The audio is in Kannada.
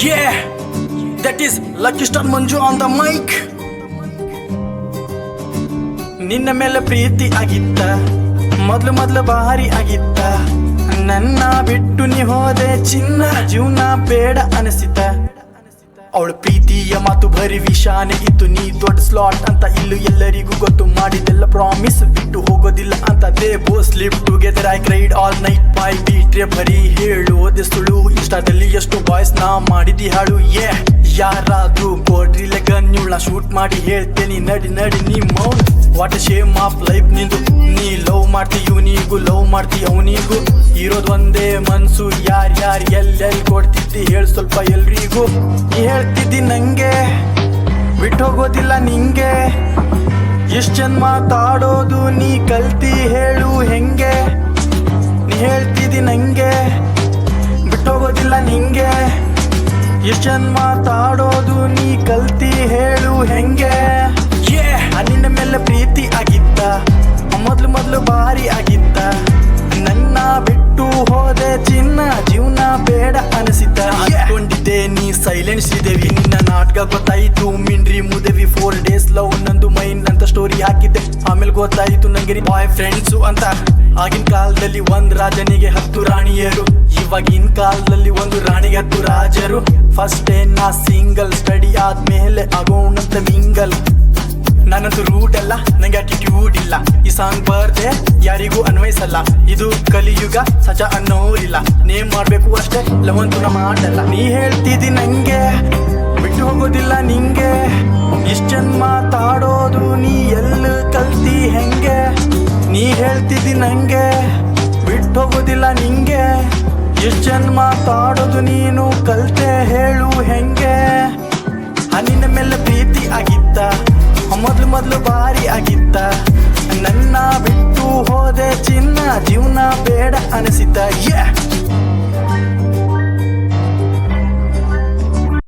Yeah, that is Lucky Star Manju on the mic. ನಿನ್ನ ಮೇಲೆ ಪ್ರೀತಿ ಆಗಿತ್ತ ಮೊದ್ಲು ಮೊದ್ಲು ಭಾರಿ ಆಗಿತ್ತ. ನನ್ನ ಬಿಟ್ಟು ನೀ ಹೋದೆ ಚಿನ್ನ ಜೀವನ ಬೇಡ ಅನಿಸಿತ ಅವಳು ಪ್ರೀತಿಯ ಮಾತು ಬರಿ ವಿಷಾನೆ ಇತ್ತು ನೀ ದೊಡ್ಡ ಸ್ಲಾಟ್ ಅಂತ ಇಲ್ಲು ಎಲ್ಲರಿಗೂ ಗೊತ್ತು ಮಾಡಿದೆಲ್ಲ ಪ್ರಾಮಿಸ್ ಬಿಟ್ಟು ಹೋಗೋದಿಲ್ಲ ಅಂತ. They both slept together I cried all night ಬಾಯ್ ಬಿಟ್ರೆ ಬರೀ ಹೇಳೋದೆ ಸುಳು ಇನ್ಸ್ಟಾದಲ್ಲಿ ಎಷ್ಟು ಬಾಯ್ಸ್ ನಾ ಮಾಡಿದಿ ಹಾಡು? ಏ, ಯಾರಾದ್ರೂ ಕೊಡ್ರಿ ಇವಳ ಶೂಟ್ ಮಾಡಿ ಹೇಳ್ತೇನೆ. ನಡಿ ನಡಿ, ನೀ ಮೌನ್. ವಾಟ್ ಶೇಮ್ ಆಫ್ ಲೈಫ್ ನಿಂದು. ನೀ ಲವ್ ಮಾಡ್ತಿ, ಇವನಿಗೂ ಲವ್ ಮಾಡ್ತಿ, ಅವನಿಗೂ. ಇರೋದ್ ಒಂದೇ ಮನ್ಸು, ಯಾರ್ ಯಾರ್ ಎಲ್ಲೆಲ್ಲಿ ಕೊಡ್ತಿದ್ದಿ ಹೇಳ್ ಸ್ವಲ್ಪ ಎಲ್ರಿಗೂ. ನೀ ಹೇಳ್ತಿದ್ದಿ ನಂಗೆ ಬಿಟ್ಟು ಹೋಗೋದಿಲ್ಲ ನಿಂಗೆ. ಎಷ್ಟ್ ಜನ ಮಾತಾಡೋದು ನೀ ಕಲ್ತಿ ಹೇಳು ಹೆಂಗೆ? ನೀ ಹೇಳ್ತಿದ್ದಿ ನಂಗೆ ಹೋಗೋದಿಲ್ಲ ನಿಂಗೆ. ಎಷ್ಟನ್ ಮಾತಾಡೋದು ನೀ ಕಲ್ತಿ ಹೇಳು ಹೆಂಗೆ. ನಿನ್ನ ಮೇಲೆ ಪ್ರೀತಿ ಆಗಿತ್ತ. ಮೊದ್ಲು ಮೊದ್ಲು ಬಾರಿ ಆಗಿತ್ತ. ನನ್ನ ಬಿಟ್ಟು ಹೋದೆ ಚಿನ್ನ, ಜೀವನ ಬೇಡ ಅನಿಸಿತ ಅನ್ಕೊಂಡಿದ್ದೆ ನೀ ಸೈಲೆನ್ಸ್ ಇದೇವಿ ನಿನ್ನ ನಾಟಕ ಗೊತ್ತಾಯ್ತು. ಮಿಂಡ್ರಿ ಮುದೇವಿ ಫೋರ್ ಡೇಸ್ ಲವ್ ನಂದು ಮೈಂಡ್ ಅಂತ ಸ್ಟೋರಿ ಹಾಕಿದ್ದೆ. ಆಮೇಲೆ ಗೊತ್ತಾಯಿತು ನಂಗೆ ಬಾಯ್ ಫ್ರೆಂಡ್ಸು ಅಂತ? ಆಗಿನ ಕಾಲದಲ್ಲಿ ಒಂದ್ ರಾಜನಿಗೆ ಹತ್ತು ರಾಣಿಯರು. ಇವಾಗಿನ ಕಾಲದಲ್ಲಿ ಒಂದು ರಾಣಿಗೆ ಹತ್ತು ರಾಜರು. ಫಸ್ಟ್ ನಾ ಸಿಂಗಲ್ ಸ್ಟಡಿ ಆದ್ಮೇಲೆ ಆಗೋಣಂತ ಮಿಂಗಲ್ ನನ್ನದು ರೂಟ್ ಅಲ್ಲ, ನಂಗೆ ಅಟಿಟ್ಯೂಡ್ ಇಲ್ಲ. ಈ ಸಾಂಗ್ ಬರ್ದೆ, ಯಾರಿಗೂ ಅನ್ವಯಿಸಲ್ಲ. ಇದು ಕಲಿಯುಗ ಸಚ ಅನ್ನೋರಿಲ್ಲ. ನೇಮ್ ಮಾಡ್ಬೇಕು ಅಷ್ಟೇ ಲವಂತುನ ಮಾಡಲ್ಲ. ನೀ ಹೇಳ್ತಿದ್ದಿ ನಂಗೆ, ಬಿಟ್ಟು ಹೋಗೋದಿಲ್ಲ ನಿಂಗೆ. ಇಷ್ಟನ್ ಮಾತಾಡೋದು ನೀ ನೀ ನಂಗೆ ಬಿಟ್ಟು ಹೋಗೋದಿಲ್ಲ ನಿಂಗೆ. ಎಷ್ಟು ಜನ ಮಾತಾಡೋದು ನೀನು, ಕಲ್ತೆ ಹೇಳು ಹೆಂಗೆ. ಆ ನಿನ್ನ ಮೇಲೆ ಪ್ರೀತಿ ಆಗಿತ್ತ, ಮೊದ್ಲು ಮೊದ್ಲು ಭಾರಿ ಆಗಿತ್ತ.